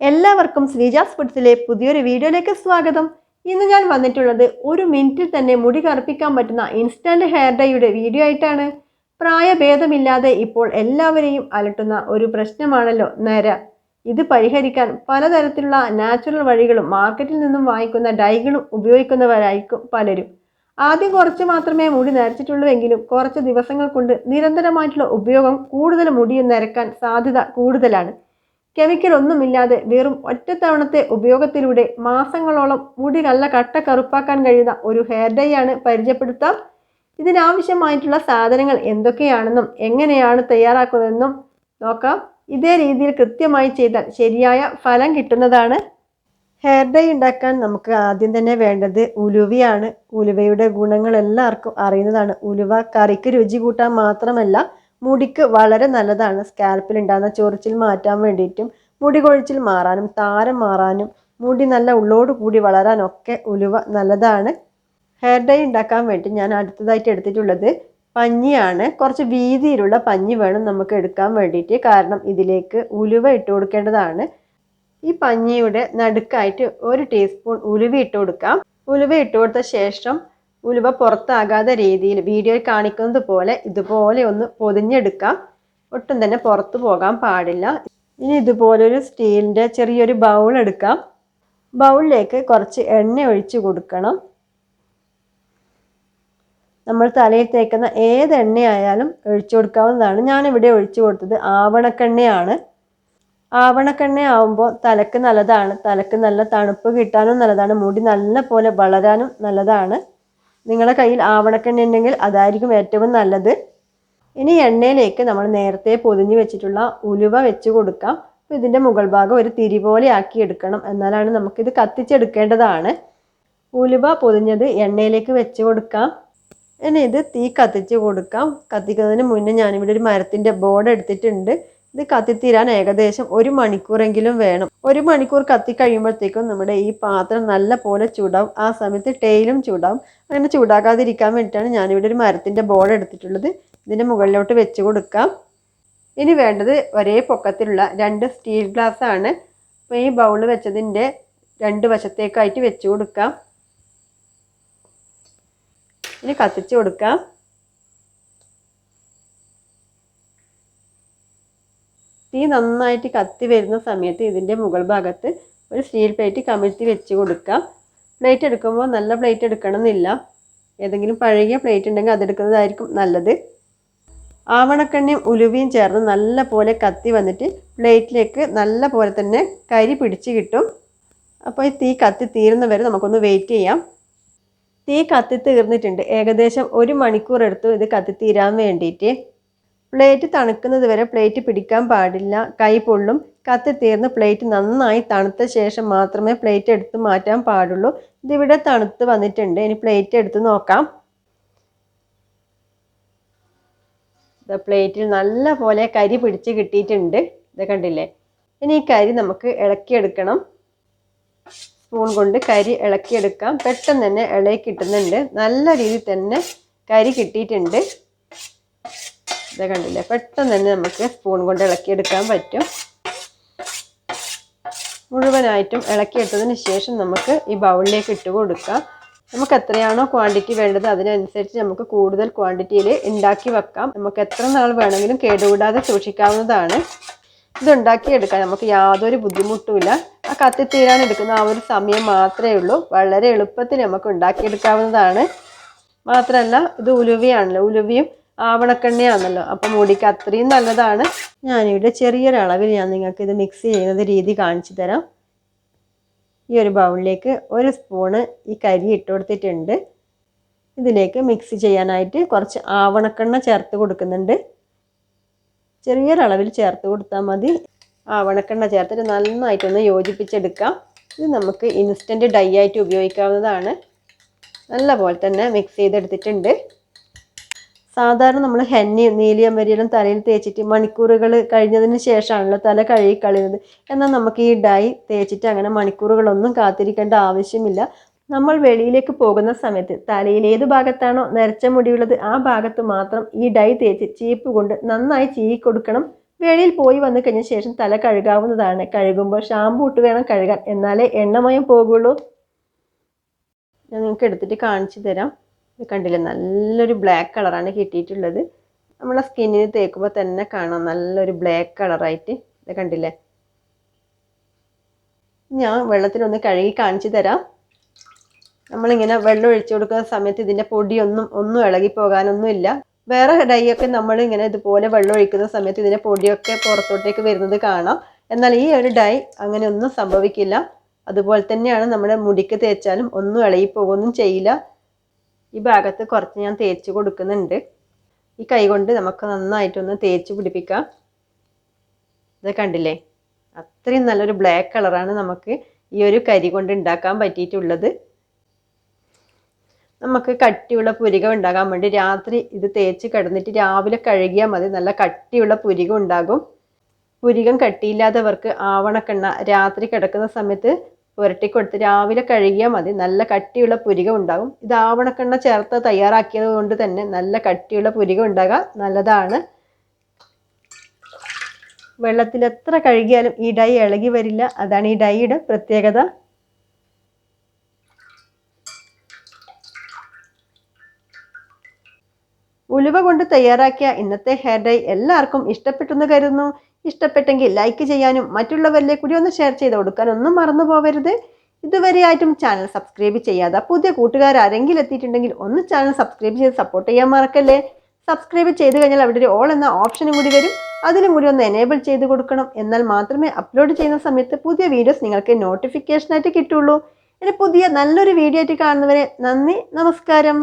എല്ലാവർക്കും ശ്രീജാസ് ഫുഡ്സിലെ പുതിയൊരു വീഡിയോയിലേക്ക് സ്വാഗതം. ഇന്ന് ഞാൻ വന്നിട്ടുള്ളത് ഒരു മിനിറ്റിൽ തന്നെ മുടി കറുപ്പിക്കാൻ പറ്റുന്ന ഇൻസ്റ്റന്റ് ഹെയർ ഡൈയുടെ വീഡിയോ ആയിട്ടാണ്. പ്രായഭേദമില്ലാതെ ഇപ്പോൾ എല്ലാവരെയും അലട്ടുന്ന ഒരു പ്രശ്നമാണല്ലോ നര. ഇത് പരിഹരിക്കാൻ പലതരത്തിലുള്ള നാച്ചുറൽ വഴികളും മാർക്കറ്റിൽ നിന്നും വാങ്ങിക്കുന്ന ഡൈകളും ഉപയോഗിക്കുന്നവരായിരിക്കും പലരും. ആദ്യം കുറച്ച് മാത്രമേ മുടി നരച്ചിട്ടുള്ളൂവെങ്കിലും കുറച്ച് ദിവസങ്ങൾ കൊണ്ട് നിരന്തരമായിട്ടുള്ള ഉപയോഗം കൂടുതൽ മുടിയും നരക്കാൻ സാധ്യത കൂടുതലാണ്. കെമിക്കൽ ഒന്നുമില്ലാതെ വെറും ഒറ്റത്തവണത്തെ ഉപയോഗത്തിലൂടെ മാസങ്ങളോളം മുടി നല്ല കട്ട കറുപ്പാക്കാൻ കഴിയുന്ന ഒരു ഹെയർ ഡൈ ആണ് പരിചയപ്പെടുത്താം. ഇതിനാവശ്യമായിട്ടുള്ള സാധനങ്ങൾ എന്തൊക്കെയാണെന്നും എങ്ങനെയാണ് തയ്യാറാക്കുന്നതെന്നും നോക്കാം. ഇതേ രീതിയിൽ കൃത്യമായി ചെയ്താൽ ശരിയായ ഫലം കിട്ടുന്നതാണ്. ഹെയർ ഡൈ ഉണ്ടാക്കാൻ നമുക്ക് ആദ്യം തന്നെ വേണ്ടത് ഉലുവയാണ്. ഉലുവയുടെ ഗുണങ്ങൾ എല്ലാവർക്കും അറിയുന്നതാണ്. ഉലുവ കറിക്ക് രുചി കൂട്ടാൻ മാത്രമല്ല മുടിക്ക് വളരെ നല്ലതാണ്. സ്കാൽപ്പിൽ ഉണ്ടാകുന്ന ചൊറിച്ചിൽ മാറ്റാൻ വേണ്ടിയിട്ടും മുടി കൊഴിച്ചിൽ മാറാനും താരം മാറാനും മുടി നല്ല ഉള്ളോട് കൂടി വളരാനൊക്കെ ഉലുവ നല്ലതാണ്. ഹെയർ ഡൈ ഉണ്ടാക്കാൻ വേണ്ടി ഞാൻ അടുത്തതായിട്ട് എടുത്തിട്ടുള്ളത് പഞ്ഞിയാണ്. കുറച്ച് വീതിയിലുള്ള പഞ്ഞി വേണം നമുക്ക് എടുക്കാൻ വേണ്ടിയിട്ട്. കാരണം ഇതിലേക്ക് ഉലുവ ഇട്ട് കൊടുക്കേണ്ടതാണ്. ഈ പഞ്ഞിയുടെ നടുക്കായിട്ട് ഒരു ടീസ്പൂൺ ഉലുവ ഇട്ട് കൊടുക്കാം. ഉലുവ ഇട്ട് കൊടുത്ത ശേഷം ഉലുവ പുറത്താകാത്ത രീതിയിൽ വീഡിയോയിൽ കാണിക്കുന്നത് പോലെ ഇതുപോലെ ഒന്ന് പൊതിഞ്ഞെടുക്കാം. ഒട്ടും തന്നെ പുറത്തു പോകാൻ പാടില്ല. ഇനി ഇതുപോലൊരു സ്റ്റീലിന്റെ ചെറിയൊരു ബൗൾ എടുക്കാം. ബൗളിലേക്ക് കുറച്ച് എണ്ണ ഒഴിച്ച് കൊടുക്കണം. നമ്മൾ തലയിൽ തേക്കുന്ന ഏത് എണ്ണയായാലും ഒഴിച്ചു കൊടുക്കാവുന്നതാണ്. ഞാനിവിടെ ഒഴിച്ചു കൊടുത്തത് ആവണക്കെണ്ണയാണ്. ആവണക്കെണ്ണ ആവുമ്പോൾ തലക്ക് നല്ലതാണ്. തലക്ക് നല്ല തണുപ്പ് കിട്ടാനും നല്ലതാണ്. മുടി നല്ല പോലെ വളരാനും നല്ലതാണ്. നിങ്ങളുടെ കയ്യിൽ ആവണക്കെണ്ണ ഉണ്ടെങ്കിൽ അതായിരിക്കും ഏറ്റവും നല്ലത്. ഇനി എണ്ണയിലേക്ക് നമ്മൾ നേരത്തെ പൊതിഞ്ഞ് വെച്ചിട്ടുള്ള ഉലുവ വെച്ച് കൊടുക്കാം. അപ്പോൾ ഇതിന്റെ മുകൾ ഭാഗം ഒരു തിരി പോലെ ആക്കി എടുക്കണം. എന്നാലാണ് നമുക്കിത് കത്തിച്ചെടുക്കേണ്ടതാണ്. ഉലുവ പൊതിഞ്ഞത് എണ്ണയിലേക്ക് വെച്ച് കൊടുക്കാം. ഇനി ഇത് തീ കത്തിച്ച് കൊടുക്കാം. കത്തിക്കുന്നതിന് മുന്നേ ഞാനിവിടെ ഒരു മരത്തിന്റെ ബോർഡ് എടുത്തിട്ടുണ്ട്. ഇത് കത്തിത്തീരാൻ ഏകദേശം ഒരു മണിക്കൂറെങ്കിലും വേണം. ഒരു മണിക്കൂർ കത്തി കഴിയുമ്പോഴത്തേക്കും നമ്മുടെ ഈ പാത്രം നല്ല പോലെ ചൂടാവും. ആ സമയത്ത് ടേയിലും ചൂടാവും. അങ്ങനെ ചൂടാക്കാതിരിക്കാൻ വേണ്ടിയിട്ടാണ് ഞാനിവിടെ ഒരു മരത്തിന്റെ ബോർഡ് എടുത്തിട്ടുള്ളത്. ഇതിന്റെ മുകളിലോട്ട് വെച്ച് കൊടുക്കാം. ഇനി വേണ്ടത് ഒരേ പൊക്കത്തിലുള്ള രണ്ട് സ്റ്റീൽ ഗ്ലാസ് ആണ്. അപ്പോൾ ഈ ബൗൾ വെച്ചതിന്റെ രണ്ട് വശത്തേക്കായിട്ട് വെച്ച് കൊടുക്കാം. ഇനി കത്തിച്ച് കൊടുക്കാം. തീ നന്നായിട്ട് കത്തി വരുന്ന സമയത്ത് ഇതിന്റെ മുകൾ ഭാഗത്ത് ഒരു സ്റ്റീൽ പ്ലേറ്റ് കമിഴ്ത്തി വെച്ച് കൊടുക്കാം. പ്ലേറ്റ് എടുക്കുമ്പോൾ നല്ല പ്ലേറ്റ് എടുക്കണമെന്നില്ല. ഏതെങ്കിലും പഴകിയ പ്ലേറ്റ് ഉണ്ടെങ്കിൽ അതെടുക്കുന്നതായിരിക്കും നല്ലത്. ആവണക്കെണ്ണയും ഉലുവയും ചേർന്ന് നല്ല പോലെ കത്തി വന്നിട്ട് പ്ലേറ്റിലേക്ക് നല്ല പോലെ തന്നെ കരി പിടിച്ച് കിട്ടും. അപ്പോൾ ഈ തീ കത്തി തീരുന്നവരെ നമുക്കൊന്ന് വെയിറ്റ് ചെയ്യാം. തീ കത്തി തീർന്നിട്ടുണ്ട്. ഏകദേശം ഒരു മണിക്കൂർ എടുത്തു ഇത് കത്തി തീരാൻ വേണ്ടിയിട്ട്. പ്ലേറ്റ് തണുക്കുന്നത് വരെ പ്ലേറ്റ് പിടിക്കാൻ പാടില്ല. കൈ പൊള്ളും. കത്തി തീർന്ന് പ്ലേറ്റ് നന്നായി തണുത്ത ശേഷം മാത്രമേ പ്ലേറ്റ് എടുത്ത് മാറ്റാൻ പാടുള്ളൂ. ഇതിവിടെ തണുത്ത് വന്നിട്ടുണ്ട്. ഇനി പ്ലേറ്റ് എടുത്ത് നോക്കാം. പ്ലേറ്റിൽ നല്ല പോലെ കരി പിടിച്ച് കിട്ടിയിട്ടുണ്ട്. ഇത് കണ്ടില്ലേ? ഇനി ഈ കരി നമുക്ക് ഇളക്കിയെടുക്കണം. സ്പൂൺ കൊണ്ട് കരി ഇളക്കിയെടുക്കാം. പെട്ടെന്ന് തന്നെ ഇളകി കിട്ടുന്നുണ്ട്. നല്ല രീതിയിൽ തന്നെ കരി കിട്ടിയിട്ടുണ്ട്. ഇത് കണ്ടില്ലേ? പെട്ടെന്ന് തന്നെ നമുക്ക് സ്പൂൺ കൊണ്ട് ഇളക്കിയെടുക്കാൻ പറ്റും. മുഴുവനായിട്ടും ഇളക്കിയെടുത്തതിന് ശേഷം നമുക്ക് ഈ ബൗളിലേക്ക് ഇട്ട് കൊടുക്കാം. നമുക്ക് എത്രയാണോ ക്വാണ്ടിറ്റി വേണ്ടത് അതിനനുസരിച്ച് നമുക്ക് കൂടുതൽ ക്വാണ്ടിറ്റിയിൽ ഉണ്ടാക്കി വെക്കാം. നമുക്ക് എത്ര നാൾ വേണമെങ്കിലും കേടുകൂടാതെ സൂക്ഷിക്കാവുന്നതാണ്. ഇതുണ്ടാക്കിയെടുക്കാം നമുക്ക് യാതൊരു ബുദ്ധിമുട്ടുമില്ല. ആ കത്തിത്തീരാൻ എടുക്കുന്ന ആ ഒരു സമയം മാത്രമേ ഉള്ളൂ. വളരെ എളുപ്പത്തിൽ നമുക്ക് ഉണ്ടാക്കിയെടുക്കാവുന്നതാണ്. മാത്രമല്ല ഇത് ഉലുവയാണല്ലോ. ഉലുവയും ആവണക്കെണ്ണയാണല്ലോ അപ്പം മുടിക്ക് അത്രയും നല്ലതാണ്. ഞാനിവിടെ ചെറിയൊരളവിൽ ഞാൻ നിങ്ങൾക്ക് ഇത് മിക്സ് ചെയ്യുന്നത് രീതി കാണിച്ചു തരാം. ഈ ഒരു ബൗളിലേക്ക് ഒരു സ്പൂണ് ഈ കരി ഇട്ട് കൊടുത്തിട്ടുണ്ട്. ഇതിലേക്ക് മിക്സ് ചെയ്യാനായിട്ട് കുറച്ച് ആവണക്കെണ്ണ ചേർത്ത് കൊടുക്കുന്നുണ്ട്. ചെറിയൊരളവിൽ ചേർത്ത് കൊടുത്താൽ മതി. ആവണക്കെണ്ണ ചേർത്തിട്ട് നന്നായിട്ടൊന്ന് യോജിപ്പിച്ചെടുക്കാം. ഇത് നമുക്ക് ഇൻസ്റ്റന്റ് ഡൈ ആയിട്ട് ഉപയോഗിക്കാവുന്നതാണ്. നല്ല പോലെ തന്നെ മിക്സ് ചെയ്തെടുത്തിട്ടുണ്ട്. സാധാരണ നമ്മൾ ഹെന്നയും നീലിയം വരിയെല്ലാം തലയിൽ തേച്ചിട്ട് മണിക്കൂറുകൾ കഴിഞ്ഞതിന് ശേഷമാണല്ലോ തല കഴുകി കളയുന്നത് എന്നാൽ നമുക്ക് ഈ ഡൈ തേച്ചിട്ട് അങ്ങനെ മണിക്കൂറുകളൊന്നും കാത്തിരിക്കേണ്ട ആവശ്യമില്ല. നമ്മൾ വെളിയിലേക്ക് പോകുന്ന സമയത്ത് തലയിൽ ഏത് ഭാഗത്താണോ നരച്ച മുടിയുള്ളത് ആ ഭാഗത്ത് മാത്രം ഈ ഡൈ തേച്ച് ചീപ്പ് കൊണ്ട് നന്നായി ചീകി കൊടുക്കണം. വെളിയിൽ പോയി വന്നു കഴിഞ്ഞ ശേഷം തല കഴുകാവുന്നതാണ്. കഴുകുമ്പോൾ ഷാമ്പു ഇട്ട് വേണം കഴുകാൻ. എന്നാലേ എണ്ണമയം പോകുള്ളൂ. ഞാൻ നിങ്ങൾക്ക് എടുത്തിട്ട് കാണിച്ചു തരാം. ഇത് കണ്ടില്ലേ? നല്ലൊരു ബ്ലാക്ക് കളറാണ് കിട്ടിയിട്ടുള്ളത്. നമ്മളെ സ്കിന്നിന് തേക്കുമ്പോൾ തന്നെ കാണാം. നല്ലൊരു ബ്ലാക്ക് കളറായിട്ട് ഇത് കണ്ടില്ലേ? ഞാൻ വെള്ളത്തിലൊന്ന് കഴുകി കാണിച്ചു തരാം. നമ്മളിങ്ങനെ വെള്ളം ഒഴിച്ചു കൊടുക്കുന്ന സമയത്ത് ഇതിന്റെ പൊടിയൊന്നും ഒന്നും ഇളകി പോകാനൊന്നുമില്ല വേറെ ഡൈ ഒക്കെ നമ്മൾ ഇങ്ങനെ ഇതുപോലെ വെള്ളം ഒഴിക്കുന്ന സമയത്ത് ഇതിന്റെ പൊടിയൊക്കെ പുറത്തോട്ടേക്ക് വരുന്നത് കാണാം. എന്നാൽ ഈ ഒരു ഡൈ അങ്ങനെ ഒന്നും സംഭവിക്കില്ല. അതുപോലെ തന്നെയാണ് നമ്മുടെ മുടിക്ക് തേച്ചാലും ഒന്നും ഇളകി പോകുകയൊന്നും ചെയ്യില്ല. ഈ ഭാഗത്ത് കുറച്ച് ഞാൻ തേച്ച് കൊടുക്കുന്നുണ്ട്. ഈ കൈ കൊണ്ട് നമുക്ക് നന്നായിട്ടൊന്ന് തേച്ച് പിടിപ്പിക്കാം. ഇത് കണ്ടില്ലേ? അത്രയും നല്ലൊരു ബ്ലാക്ക് കളറാണ് നമുക്ക് ഈ ഒരു കരി കൊണ്ട് ഉണ്ടാക്കാൻ പറ്റിയിട്ടുള്ളത്. നമുക്ക് കട്ടിയുള്ള പുരികം ഉണ്ടാകാൻ വേണ്ടി രാത്രി ഇത് തേച്ച് കിടന്നിട്ട് രാവിലെ കഴുകിയാൽ മതി. നല്ല കട്ടിയുള്ള പുരികം ഉണ്ടാകും. പുരികം കട്ടിയില്ലാത്തവർക്ക് ആവണക്കെണ്ണ രാത്രി കിടക്കുന്ന സമയത്ത് പുരട്ടി കൊടുത്ത് രാവിലെ കഴുകിയാൽ മതി. നല്ല കട്ടിയുള്ള പുരികം ഉണ്ടാകും. ഇത് ആവണക്കെണ്ണ ചേർത്ത് തയ്യാറാക്കിയത് കൊണ്ട് തന്നെ നല്ല കട്ടിയുള്ള പുരികം ഉണ്ടാകാം. നല്ലതാണ്. വെള്ളത്തിൽ എത്ര കഴുകിയാലും ഈ ഡൈ ഇളകി വരില്ല. അതാണ് ഈ ഡൈയുടെ പ്രത്യേകത. ഉലുവ കൊണ്ട് തയ്യാറാക്കിയ ഇന്നത്തെ ഹെയർ ഡൈ എല്ലാവർക്കും ഇഷ്ടപ്പെട്ടെന്ന് കരുതുന്നു. ഇഷ്ടപ്പെട്ടെങ്കിൽ ലൈക്ക് ചെയ്യാനും മറ്റുള്ളവരിലേക്ക് കൂടി ഒന്ന് ഷെയർ ചെയ്ത് കൊടുക്കാൻ ഒന്നും മറന്നു പോകരുത് ഇതുവരെയായിട്ടും ചാനൽ സബ്സ്ക്രൈബ് ചെയ്യാതെ പുതിയ കൂട്ടുകാർ ആരെങ്കിലും എത്തിയിട്ടുണ്ടെങ്കിൽ ഒന്ന് ചാനൽ സബ്സ്ക്രൈബ് ചെയ്ത് സപ്പോർട്ട് ചെയ്യാൻ മറക്കല്ലേ? സബ്സ്ക്രൈബ് ചെയ്ത് കഴിഞ്ഞാൽ അവിടെ ഒരു ഓൾ എന്ന ഓപ്ഷനും കൂടി വരും. അതിലും കൂടി ഒന്ന് എനേബിൾ ചെയ്ത് കൊടുക്കണം. എന്നാൽ മാത്രമേ അപ്ലോഡ് ചെയ്യുന്ന സമയത്ത് പുതിയ വീഡിയോസ് നിങ്ങൾക്ക് നോട്ടിഫിക്കേഷനായിട്ട് കിട്ടുള്ളൂ. ഇനി പുതിയ നല്ലൊരു വീഡിയോ ആയിട്ട് കാണുന്നവരെ നന്ദി നമസ്കാരം.